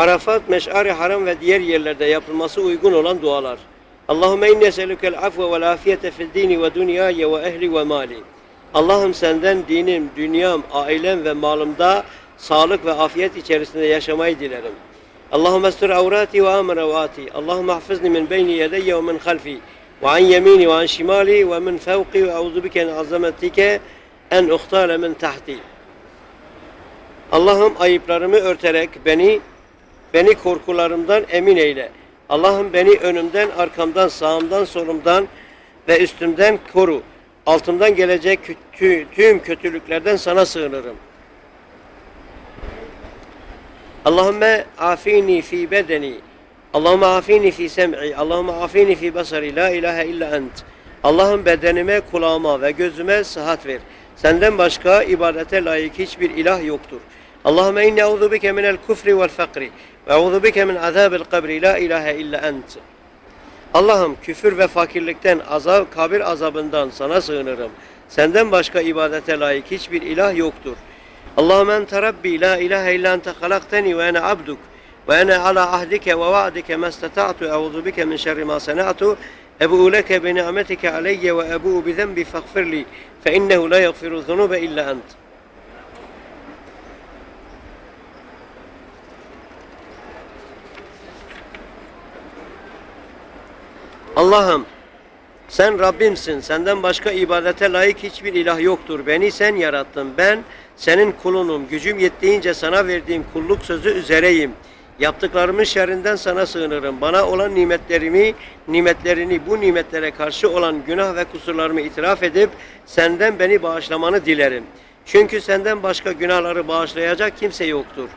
Arafat, Meş'ari Haram ve diğer yerlerde yapılması uygun olan dualar. Allahümme inne eselükel afve vel afiyete fil dini ve dünyaya ve ehli ve mali. Allah'ım senden dinim, dünyam, ailem ve malımda sağlık ve afiyet içerisinde yaşamayı dilerim. Allahümme estur avrati ve amin ravati. Allahümme hafızni min beyni yedeyye ve min halfi. Ve an yemini ve an şimali ve min fevki ve euzu bike en azametike en uhtale min tahti. Allah'ım ayıplarımı örterek beni beni korkularımdan emin eyle. Allah'ım beni önümden, arkamdan, sağımdan, solumdan ve üstümden koru. Altımdan gelecek kö- tüm kötülüklerden sana sığınırım. Allahümme afini fi bedeni. Allahümme afini fi sem'i. Allahümme afini fi basari. La ilahe illa ent. Allah'ım bedenime, kulağıma ve gözüme sıhhat ver. Senden başka ibadete layık hiçbir ilah yoktur. Allahümme inni euzu bike minel kufri vel fakri euzu bike min azabil kabri. La ilahe illa ent. Allah'ım küfür ve fakirlikten, azab, kabir azabından sana sığınırım. Senden başka ibadete layık hiçbir ilah yoktur. Allahümme ente Rabbi la ilahe illa ente halakteni ve ene abduk ve ene ala ahdike ve vaadike mestata'tu euzu bike min şerri ma sena'tu ebu'u leke bi ni'metike aleyye ve ebu'u bi zenbi faghfirli fe innehu la yaghfiru zunube illa ent. Allah'ım sen Rabbimsin. Senden başka ibadete layık hiçbir ilah yoktur. Beni sen yarattın. Ben senin kulunum. Gücüm yettiğince sana verdiğim kulluk sözü üzereyim. Yaptıklarımın şerrinden sana sığınırım. Bana olan nimetlerimi, nimetlerini bu nimetlere karşı olan günah ve kusurlarımı itiraf edip senden beni bağışlamanı dilerim. Çünkü senden başka günahları bağışlayacak kimse yoktur.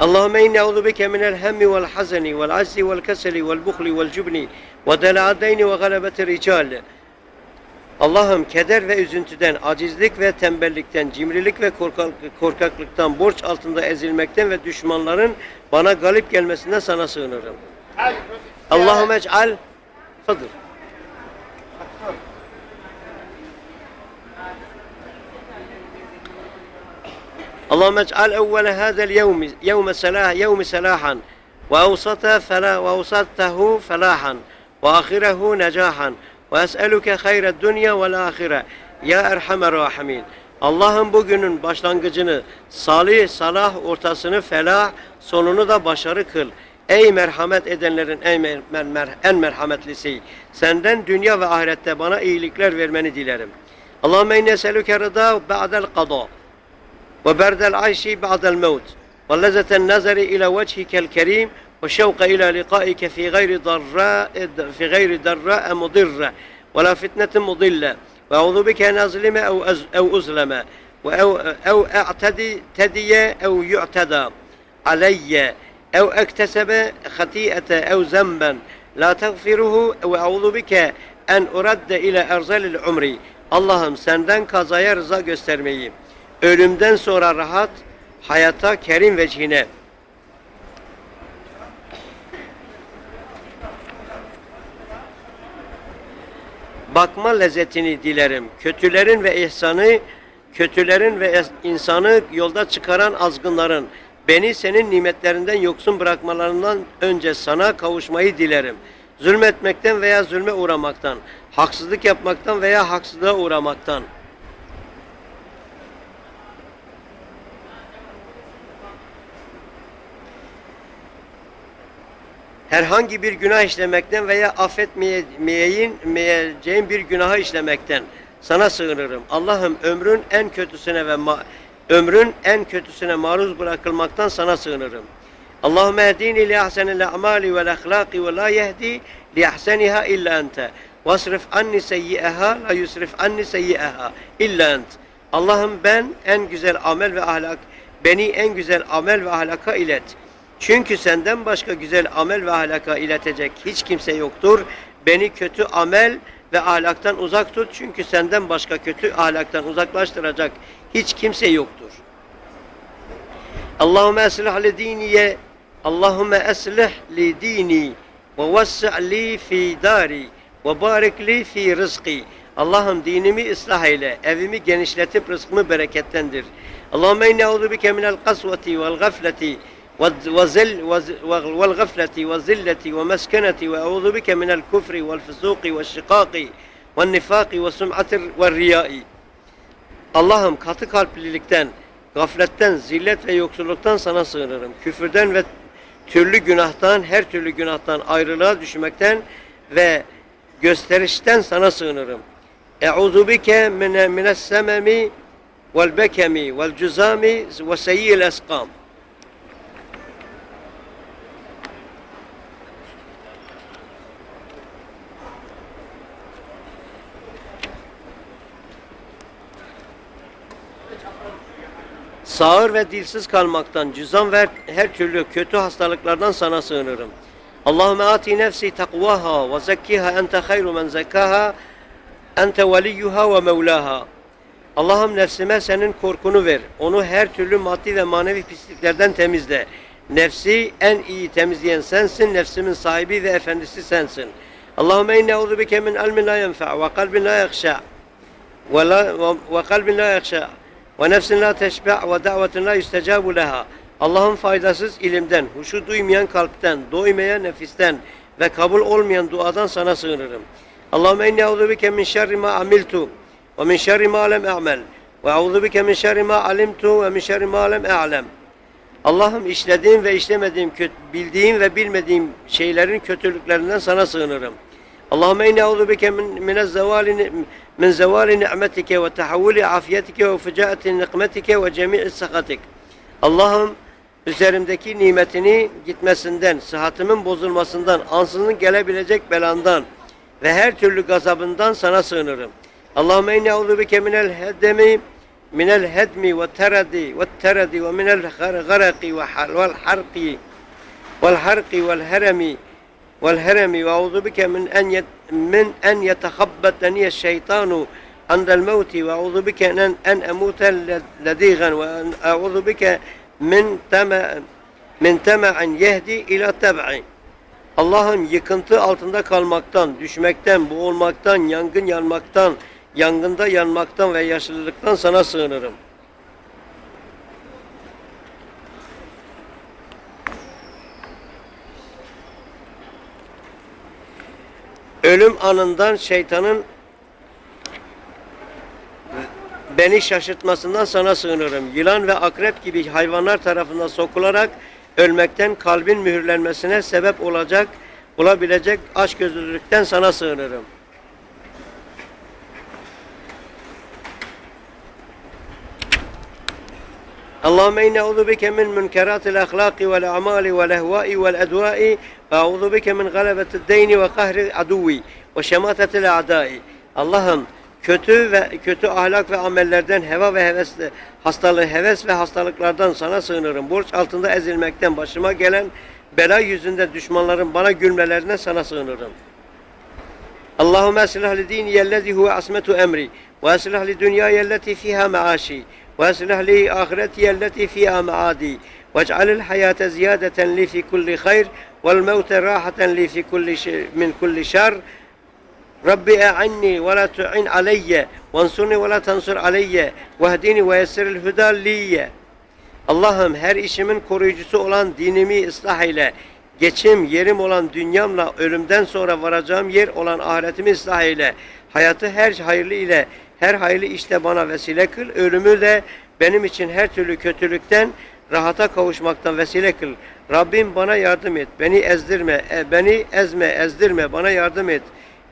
Allahümme inne euzu bike minel hemmi vel hazeni vel azzi vel keseli vel buhli vel cübni ve dela'adeyni ve galebeti rical. Allah'ım keder ve üzüntüden, acizlik ve tembellikten, cimrilik ve korkaklıktan, borç altında ezilmekten ve düşmanların bana galip gelmesinden sana sığınırım. Allah'ım ec'al fıdır. اللهم اجعل أول هذا اليوم يوم سلاح يوم سلاحا وأوسط فلا وأوسطه فلاحا وآخره نجاحا وأسألك خير الدنيا والآخرة ya Erhamer Rahimin. Allah'ın bugünün başlangıcını, salih, salah, ortasını felah, sonunu da başarı kıl. Ey merhamet edenlerin en, mer- mer- mer- en merhametlisi. Senden dünya ve ahirette bana iyilikler vermeni dilerim. Allahümme inne eselüke rıda ba'del qada. وبرد العيش بعد الموت ولذة النظر إلى وجهك الكريم والشوق إلى لقائك في غير ضراء في غير ضراء مضرة ولا فتنة مضلة. وأعوذ بك أن أظلم أو أز أو أظلم أو أو أعتدي تدي أو يعتدى علي أو أكتسب خطيئة أو ذنبا. لا تغفره وأعوذ بك أن أرد إلى أرذل العمر. Allah'ım senden kazaya rıza ölümden sonra rahat, hayata kerim vecihine. Bakma lezzetini dilerim. Kötülerin ve ihsanı, kötülerin ve insanı yolda çıkaran azgınların, beni senin nimetlerinden yoksun bırakmalarından önce sana kavuşmayı dilerim. Zulmetmekten veya zulme uğramaktan, haksızlık yapmaktan veya haksızlığa uğramaktan. Herhangi bir günah işlemekten veya affetmeyeceğin bir günahı işlemekten sana sığınırım. Allah'ım ömrün en kötüsüne ve ömrün en kötüsüne maruz bırakılmaktan sana sığınırım. Allahümme ehdini li ahsenil a'mali vel ahlaki ve la yehdi li ahseniha illa ente. Vasrif anni seyyi'eha la yusrif anni seyyi'eha illa ent. Allah'ım ben en güzel amel ve ahlak, beni en güzel amel ve ahlaka ilet. Çünkü senden başka güzel amel ve ahlaka iletecek hiç kimse yoktur. Beni kötü amel ve ahlaktan uzak tut. Çünkü senden başka kötü ahlaktan uzaklaştıracak hiç kimse yoktur. Allahümme eslih li diniye Allahümme eslih li dini ve vessa' li fi dari ve barik li fi rızki. Allah'ım dinimi ıslah eyle, evimi genişletip rızkımı bereketlendir. Allahümme inni euzu bike minel kasveti vel gafleti والزل والغفلة والذلة ومسكنة وأعوذ بك من الكفر والفسوق والشقاق والنفاق والسمعة والرياء Allah'ım katı kalplilikten, gafletten, zillet ve yoksulluktan sana sığınırım. Küfürden ve türlü günahtan, her türlü günahtan ayrılığa düşmekten ve gösterişten sana sığınırım. Eûzu bike mine mines sememi vel bekemi vel cüzami ve seyyil eskam. Sağır ve dilsiz kalmaktan, cüzdan ve her türlü kötü hastalıklardan sana sığınırım. Allahümme ati nefsi takvaha ve zekkiha ente hayru men zekkaha ente veliyyuha ve mevlaha. Allah'ım nefsime senin korkunu ver. Onu her türlü maddi ve manevi pisliklerden temizle. Nefsi en iyi temizleyen sensin. Nefsimin sahibi ve efendisi sensin. Allahümme inne euzu bike min ilmin la yenfa ve kalbin la yakşa ve kalbin la yakşa ve nefsin la teşbe' ve da'vetin la yüstecabu leha. Allah'ın faydasız ilimden, huşu duymayan kalpten, doymayan nefisten ve kabul olmayan duadan sana sığınırım. Allahümme inni euzu bike min şerri ma amiltu ve min şerri ma lem a'mel ve euzu bike min şerri ma alimtu ve min şerri ma lem a'lem. Allah'ım işlediğim ve işlemediğim, bildiğim ve bilmediğim şeylerin kötülüklerinden sana sığınırım. Allahümme inni euzu bike min min zevali min zevali ni'metike ve tahavvuli afiyetike ve fucaati nikmetike ve cemi'i sakatik. Allah'ım üzerimdeki nimetini gitmesinden, sıhhatimin bozulmasından, ansızın gelebilecek belandan ve her türlü gazabından sana sığınırım. Allahümme inni euzu bike minel hedemi minel hedmi ve teradi ve teradi ve minel garaki ve harqi vel harqi vel heremi vel heremi ve euzu bike min en yet, min en yetehabbeteni şeytanu andel mevti ve euzu bike en en emute ledigen ve euzu bike min tema min tema'in yehdi yıkıntı altında kalmaktan, düşmekten, boğulmaktan, yangın yanmaktan, yangında yanmaktan ve yaşlılıktan sana sığınırım. ölüm anından şeytanın beni şaşırtmasından sana sığınırım. Yılan ve akrep gibi hayvanlar tarafından sokularak ölmekten kalbin mühürlenmesine sebep olacak, olabilecek açgözlülükten sana sığınırım. Allahümme inne euzu bike min münkeratil ahlaki vel amali vel ehvai vel edvai Euzu bike min galebeti deyni ve kahri aduvi ve şematetil adai. Allah'ım kötü ve kötü ahlak ve amellerden heva ve heves hastalığı heves ve hastalıklardan sana sığınırım. Borç altında ezilmekten başıma gelen bela yüzünde düşmanların bana gülmelerine sana sığınırım. Allahümme eslih li dini yellezi huve asmetu emri ve eslih li dünya yelleti fiha meaşi ve eslih li ahireti yelleti fiha meadi واجعل الحياة زيادة لي في كل خير والموت راحة لي في كل ش... من كل شر ربي أعني ولا تعن علي وانصرني ولا تنصر علي واهدني ويسر الهدى لي Allah'ım her işimin koruyucusu olan dinimi ıslah eyle. Geçim yerim olan dünyamla ölümden sonra varacağım yer olan ahiretimi ıslah eyle. Hayatı her hayırlı ile her hayırlı işte bana vesile kıl. Ölümü de benim için her türlü kötülükten rahata kavuşmaktan vesile kıl. Rabbim bana yardım et. Beni ezdirme. e, Beni ezme, ezdirme. Bana yardım et.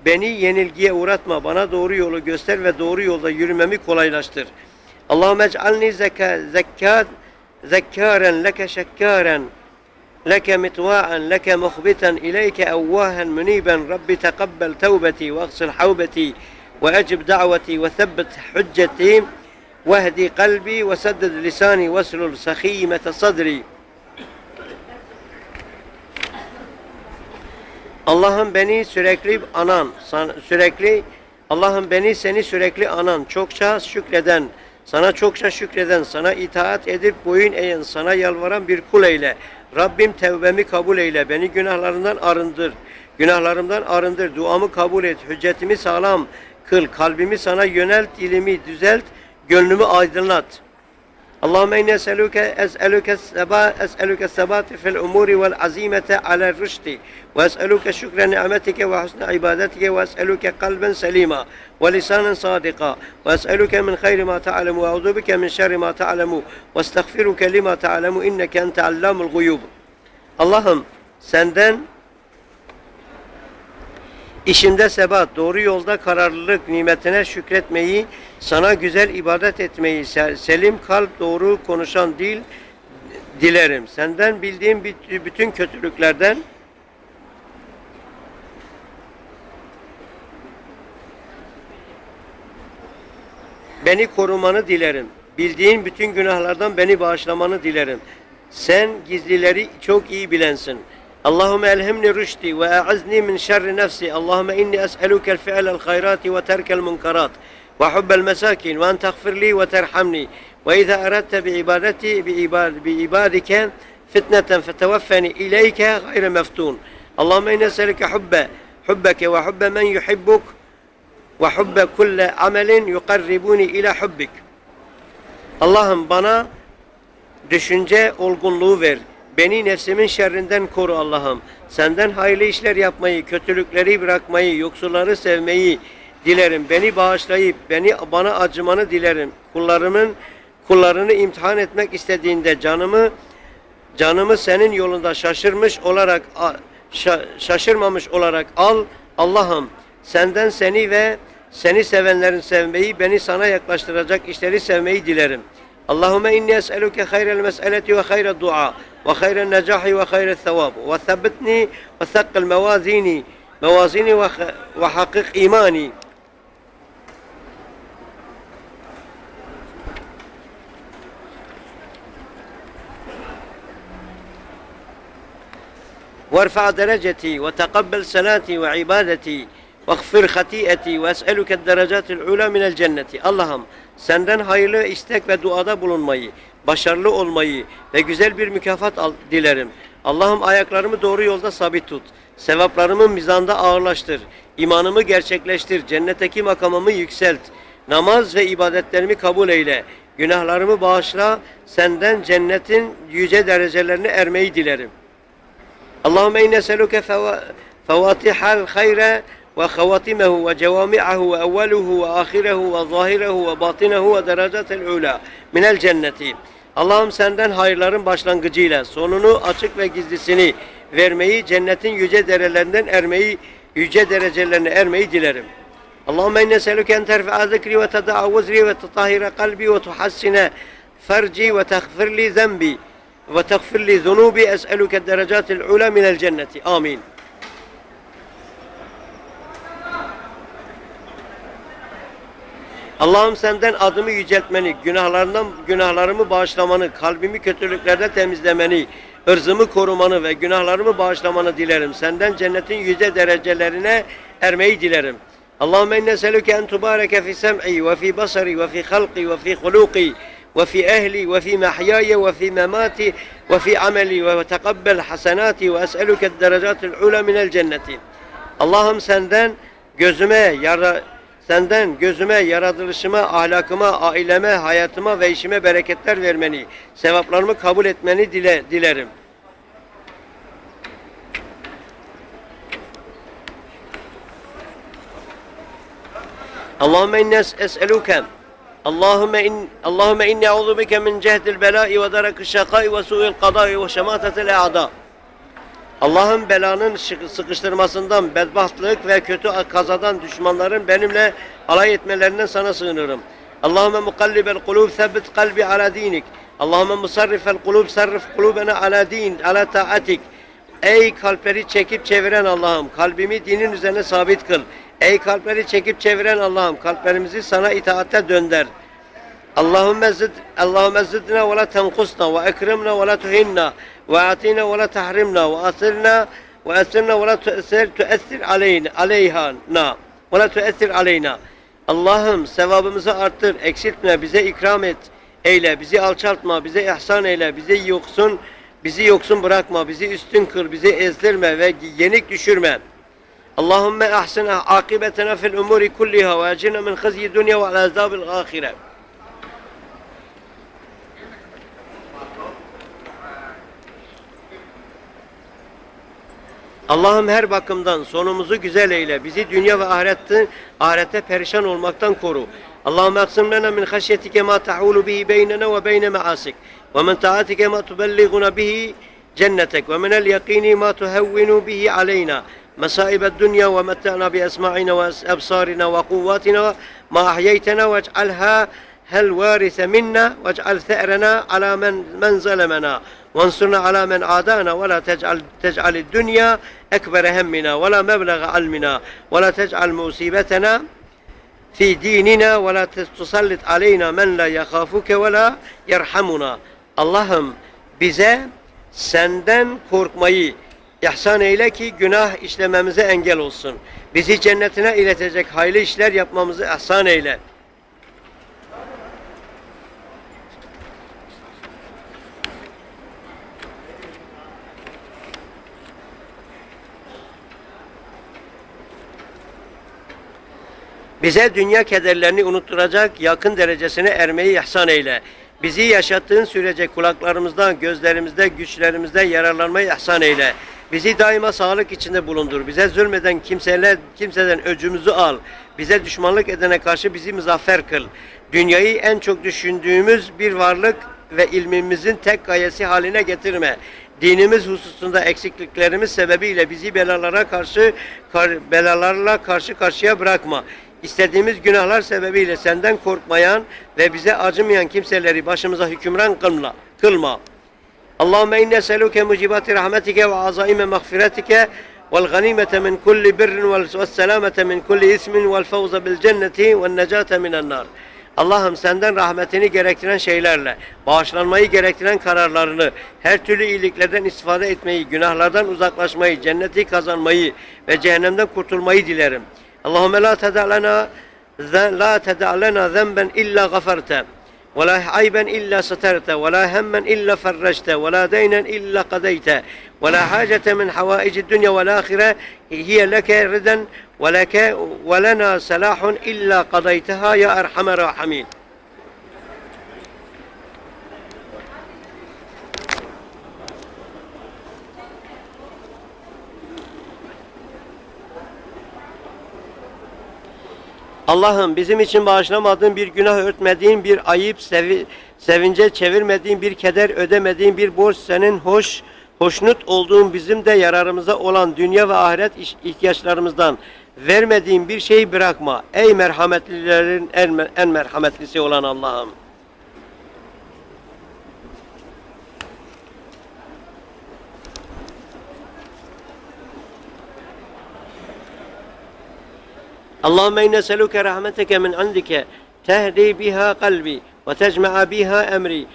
Beni yenilgiye uğratma. Bana doğru yolu göster ve doğru yolda yürümemi kolaylaştır. Allahümme ec'alni zeka, zekkat ذكارا لك شكارا لك مطواعا لك مخبتا إليك أواها منيبا رب تقبل توبتي واغسل حوبتي وأجب دعوتي Vehdi kalbi ve sedded lisani ve slul. Allah'ım beni sürekli anan, sürekli Allah'ım beni seni sürekli anan, çokça şükreden, sana çokça şükreden, sana itaat edip boyun eğen, sana yalvaran bir kul eyle. Rabbim tevbemi kabul eyle, beni günahlarından arındır. Günahlarımdan arındır, duamı kabul et, hüccetimi sağlam kıl, kalbimi sana yönelt, dilimi düzelt, Gönlümü aydınlat. اللهم إني أسألك أسألك الثبات أسألك الثبات في الأمور والعزيمة على الرشد وأسألك شكر نعمتك وحسن عبادتك وأسألك قلبا سليما ولسانا صادقا وأسألك من خير ما تعلم وأعوذ بك من شر ما تعلم واستغفرك لما تعلم إنك أنت علام الغيوب Allah'ım senden İşimde sebat, doğru yolda kararlılık nimetine şükretmeyi, sana güzel ibadet etmeyi, se- selim kalp, doğru konuşan dil dilerim. Senden bildiğim büt- bütün kötülüklerden beni korumanı dilerim. Bildiğin bütün günahlardan beni bağışlamanı dilerim. Sen gizlileri çok iyi bilensin. Allahümme elhemni rüşdi ve a'azni min şerri nefsi. Allahümme inni es'elukel fi'lel hayrati ve terkel munkarat ve hubbel mesakin ve en tagfirli ve terhamni. Ve izâ eradte bi ibadeti bi, ibad, bi ibadike fitneten feteveffeni ileyke gayre meftun. Allahümme inni es'eluke hubbe hubbeke ve hubbe men yuhibbuk ve hubbe kulle amelin yukarribuni ila hubbik. Allah'ım bana düşünce olgunluğu ver. Beni nefsimin şerrinden koru Allah'ım. Senden hayırlı işler yapmayı, kötülükleri bırakmayı, yoksulları sevmeyi dilerim. Beni bağışlayıp beni bana acımanı dilerim. Kullarımın kullarını imtihan etmek istediğinde canımı canımı senin yolunda şaşırmış olarak şaşırmamış olarak al Allah'ım senden seni ve seni sevenlerin sevmeyi beni sana yaklaştıracak işleri sevmeyi dilerim. Allahümme inni es'eluke hayrel mes'eleti ve hayre dua وخير النجاح وخير الثواب. وثبتني وثقل موازيني موازيني وحقق إيماني. وارفع درجتي وتقبل صلاتي وعبادتي واغفر خطيئتي وأسألك الدرجات العلى من الجنة. اللهم سندن hayırlı استك ودعاء duada başarılı olmayı ve güzel bir mükafat dilerim. Allah'ım ayaklarımı doğru yolda sabit tut. Sevaplarımı mizanda ağırlaştır. İmanımı gerçekleştir. Cennetteki makamımı yükselt. Namaz ve ibadetlerimi kabul eyle. Günahlarımı bağışla. Senden cennetin yüce derecelerine ermeyi dilerim. Allahümme inne seluke fevatihal hayre ve havatimehu ve cevami'ahu ve evveluhu ve ahirehu ve zahirehu ve batinehu ve derecatel ula minel cenneti. Allah'ım senden hayırların başlangıcıyla sonunu açık ve gizlisini vermeyi, cennetin yüce derelerinden ermeyi, yüce derecelerine ermeyi dilerim. Allahümme inne selüke en terfi'a zikri ve teda'a ve tetahire kalbi ve tuhassine ferci ve teğfirli zembi ve teğfirli zunubi es'eluke derecatil ula minel cenneti. Amin. Allah'ım senden adımı yüceltmeni, günahlarından günahlarımı bağışlamanı, kalbimi kötülüklerden temizlemeni, ırzımı korumanı ve günahlarımı bağışlamanı dilerim. Senden cennetin yüce derecelerine ermeyi dilerim. Allahümme inne selüke en tubareke fi sem'i ve fi basari ve fi halqi ve fi huluki ve fi ehli ve fi mahyaye ve fi memati ve fi ameli ve tekabbel hasenati ve es'eluke derecatil ula minel cenneti. Allah'ım senden gözüme yara senden gözüme, yaratılışıma, ahlakıma, aileme, hayatıma ve işime bereketler vermeni, sevaplarımı kabul etmeni dile, dilerim. Allahümme inne es'eluke Allahümme in Allahümme inni a'udhu bike min cehdil belai ve darakı şakai ve su'il kadai ve şematetil a'da. Allah'ın belanın sıkıştırmasından, bedbahtlık ve kötü kazadan düşmanların benimle alay etmelerinden sana sığınırım. Allahümme mukallibel kulub sebbit kalbi ala dinik. Allahümme musarrifel kulub sarrif kulubena ala din, ala taatik. Ey kalpleri çekip çeviren Allah'ım, kalbimi dinin üzerine sabit kıl. Ey kalpleri çekip çeviren Allah'ım, kalplerimizi sana itaatte dönder. Allahümme zid Allahümme zidna ve la tenkusna ve ekrimna ve la tuhinna ve atina ve la tahrimna ve asirna ve esirna ve la tuessir tuessir aleyna aleyhana ve la tuessir aleyna Allah'ım sevabımızı arttır, eksiltme, bize ikram et, eyle, bizi alçaltma, bize ihsan eyle, bizi yoksun, bizi yoksun bırakma, bizi üstün kır, bizi ezdirme ve yenik düşürme. Allahümme ahsina akibetena fil umuri kulliha ve acina min hızyi dünya ve azabil ahire. Allah'ım her bakımdan sonumuzu güzel eyle. Bizi dünya ve ahirette, ahirette perişan olmaktan koru. Allahümme aksim lena min haşyetike ma tahulu bihi beynena ve beyne maasik. Ve min taatike ma tubelliguna bihi cennetek. Ve minel yakini ma tuhevvinu bihi aleyna. مصائب الدنيا ومتعنا بأسماعنا وأبصارنا وقواتنا ما أحييتنا واجعلها هل وارث منا واجعل ثأرنا على من من ظلمنا Vansurna ala men adana ve la tec'al tec'al dünya ekbere hemmina ve la meblaga almina ve la tec'al musibetena fi dinina ve la tusallit aleyna men la yakhafuke ve la yerhamuna. Allah'ım bize senden korkmayı ihsan eyle ki günah işlememize engel olsun. Bizi cennetine iletecek hayırlı işler yapmamızı ihsan eyle.'' Bize dünya kederlerini unutturacak yakın derecesine ermeyi ihsan eyle. Bizi yaşattığın sürece kulaklarımızdan, gözlerimizde, güçlerimizde yararlanmayı ihsan eyle. Bizi daima sağlık içinde bulundur. Bize zulmeden kimseler, kimseden öcümüzü al. Bize düşmanlık edene karşı bizi muzaffer kıl. Dünyayı en çok düşündüğümüz bir varlık ve ilmimizin tek gayesi haline getirme dinimiz hususunda eksikliklerimiz sebebiyle bizi belalara karşı kar, belalarla karşı karşıya bırakma. İstediğimiz günahlar sebebiyle senden korkmayan ve bize acımayan kimseleri başımıza hükümran kılma. kılma. Allahümme inne seluke mucibati rahmetike ve azaime mağfiretike vel ganimete min kulli birrin vel selamete min kulli ismin vel fevze bil cenneti vel necate minen nar. Allah'ım senden rahmetini gerektiren şeylerle, bağışlanmayı gerektiren kararlarını, her türlü iyiliklerden istifade etmeyi, günahlardan uzaklaşmayı, cenneti kazanmayı ve cehennemden kurtulmayı dilerim. Allahümme la teda'lena la teda'lena zenben illa gaferte. ولا عيبا إلا سترته ولا هما إلا فرجته ولا دينا إلا قضيته ولا حاجة من حوائج الدنيا والآخرة هي لك ردا ولك ولنا صلاح إلا قضيتها يا أرحم الراحمين. Allah'ım bizim için bağışlamadığın bir günah örtmediğin bir ayıp sevi, sevince çevirmediğin bir keder ödemediğin bir borç senin hoş hoşnut olduğun bizim de yararımıza olan dünya ve ahiret ihtiyaçlarımızdan vermediğin bir şey bırakma. Ey merhametlilerin en, en merhametlisi olan Allah'ım. اللهم إنا نسألك رحمتك من عندك تهدي بها قلبي وتجمع بها أمري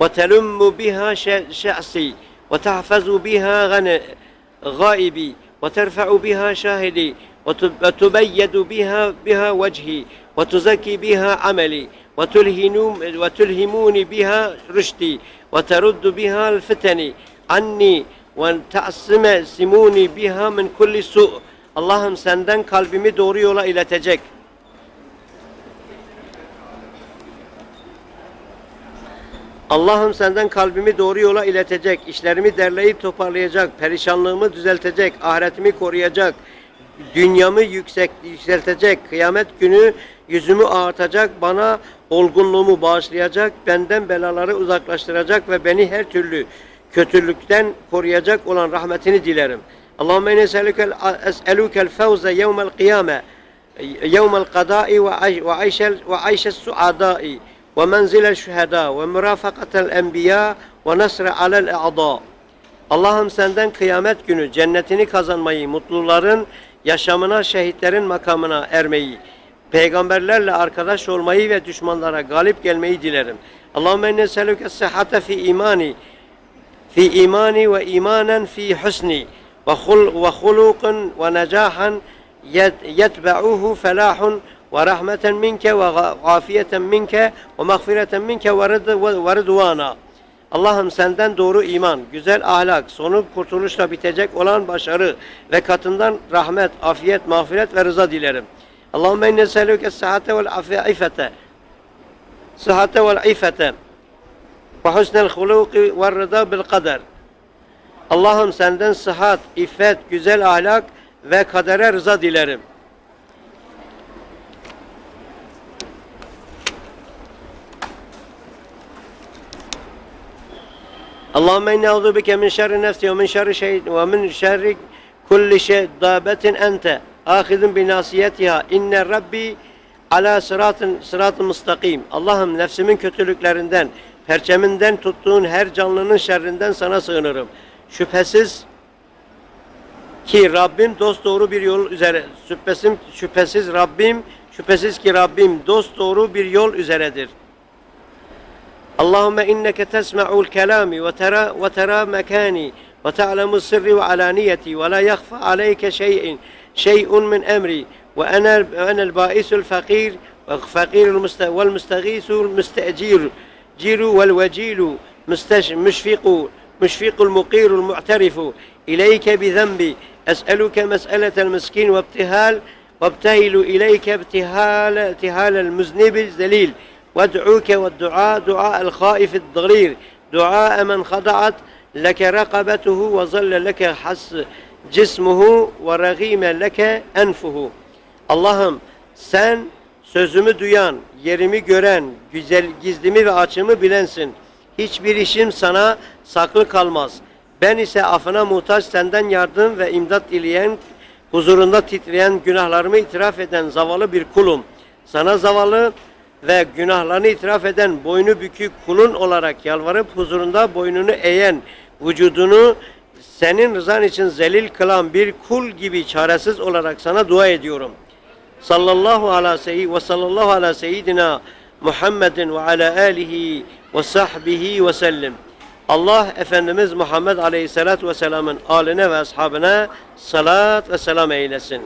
وتلم بها شعصي وتحفظ بها غائبي وترفع بها شاهدي وتبيد بها بها وجهي وتزكي بها عملي وتلهموني بها رشدي وترد بها الفتن عني وتعصموني بها من كل سوء Allah'ım senden kalbimi doğru yola iletecek. Allah'ım senden kalbimi doğru yola iletecek, işlerimi derleyip toparlayacak, perişanlığımı düzeltecek, ahiretimi koruyacak, dünyamı yüksek yükseltecek, kıyamet günü yüzümü ağartacak, bana olgunluğumu bağışlayacak, benden belaları uzaklaştıracak ve beni her türlü kötülükten koruyacak olan rahmetini dilerim. Allahümme inni es'elukel fevze yevmel kıyame yevmel kadai ve ayşel suadai ve menzilel şüheda ve mürafakatel enbiya ve nesre alel a'da. Allah'ım senden kıyamet günü cennetini kazanmayı, mutluların yaşamına, şehitlerin makamına ermeyi, peygamberlerle arkadaş olmayı ve düşmanlara galip gelmeyi dilerim. Allahümme enne selüke sıhhate fi imani, fi imani ve imanen fi husni ve hulukun ve necahan yetbe'uhu felahun ve rahmeten minke ve afiyeten minke ve minke ve. Allah'ım senden doğru iman, güzel ahlak, sonu kurtuluşla bitecek olan başarı ve katından rahmet, afiyet, mağfiret ve rıza dilerim. Allahümme inne selüke sıhhate vel afiyete. Sıhhate vel ifete. Ve husnel huluki ve rıda bil kader. Allah'ım senden sıhhat, iffet, güzel ahlak ve kadere rıza dilerim. Allahümme inne auzu bike min şerri nefsi ve min şerri şey ve min şerri kulli şey dabetin ente ahizun bi nasiyetiha inne rabbi ala sıratın sıratı müstakim. Allah'ım nefsimin kötülüklerinden, perçeminden tuttuğun her canlının şerrinden sana sığınırım. Şüphesiz ki Rabbim dost doğru bir yol üzere şüphesiz şüphesiz Rabbim şüphesiz ki Rabbim dost doğru bir yol üzeredir. اللهم إنك تسمع الكلام وترى وترى مكاني وتعلم السر وعلانيتي ولا يخفى عليك شيء شيء من أمري وأنا وأنا البائس الفقير والفقير المست والمستغيث المستأجير جير والوجيل مستش مشفق مشفق المقير المعترف إليك بذنبي أسألك مسألة المسكين وابتهال وابتهل إليك ابتهال ابتهال المذنب الذليل. وادعوك والدعاء دعاء الخائف الضرير. دعاء من خضعت لك رقبته وظل لك حس جسمه ورغيم لك أنفه. Allah'ım sen sözümü duyan, yerimi gören, güzel gizlimi ve açımı bilensin. Hiçbir işim sana saklı kalmaz. Ben ise afına muhtaç senden yardım ve imdat dileyen, huzurunda titreyen, günahlarımı itiraf eden zavallı bir kulum. Sana zavallı ve günahlarını itiraf eden boynu bükük kulun olarak yalvarıp huzurunda boynunu eğen, vücudunu senin rızan için zelil kılan bir kul gibi çaresiz olarak sana dua ediyorum. Sallallahu ala seyyid ve sallallahu ala seyyidina Muhammedin ve alihi ve sahbihi ve sellem. Allah Efendimiz Muhammed Aleyhisselatü Vesselam'ın aline ve ashabına salat ve selam eylesin.